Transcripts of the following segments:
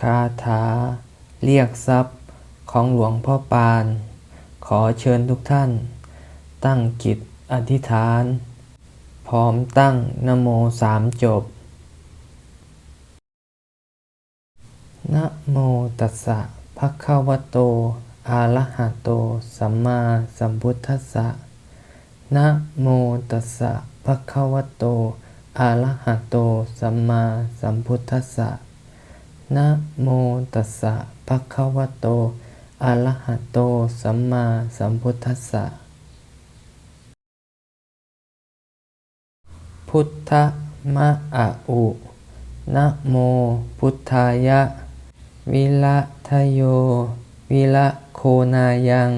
คาถา เรียกทรัพย์ของหลวงพ่อปาน ขอเชิญทุกท่าน ตั้งจิตอธิษฐาน พร้อมตั้งนโมสามจบนะโมตัสสะภะคะวะโต อะระหะโต สัมมาสัมพุทธัสสะนะโมตัสสะภะคะวะโต อะระหะโต สัมมาสัมพุทธัสสะ นะโมตัสสะภะคะวะโตอะระหะโต สัมมาสัมพุทธัสสะ พุทธมะอะอุนะโมพุทธายะ วิละทะโย วิละโคนายัง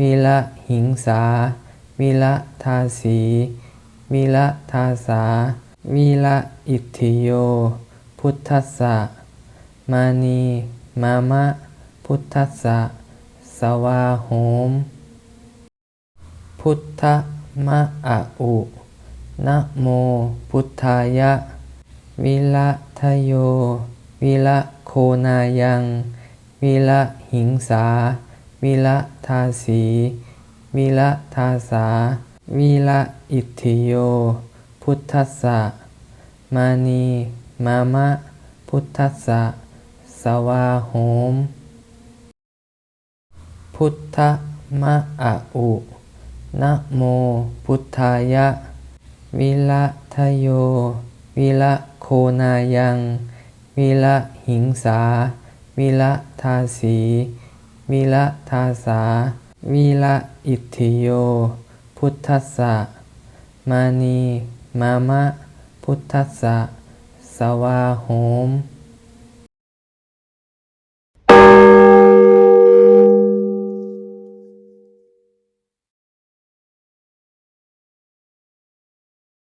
วิละหิงสา วิละทาสี วิละทาสา วิละอิทธิโย พุทธัสสะ มานี มามะ พุทธัสสะ สวาโหม พุทธมะอะอุนะโม พุทธายะ วิละทะโย วิละโคนายัง วิละหิงสา วิละทาสี วิละทาสา วิละอิทธิโย พุทธัสสะ มานี มามะ พุทธัสสะ สวาโหม พุทธมะอะอุนะโมพุทธายะ วิละทะโย วิละโคนายัง วิละหิงสา วิละทาสี วิละทาสา วิละอิทธิโย พุทธัสสะ มานี มามะ พุทธัสสะ สวาโหม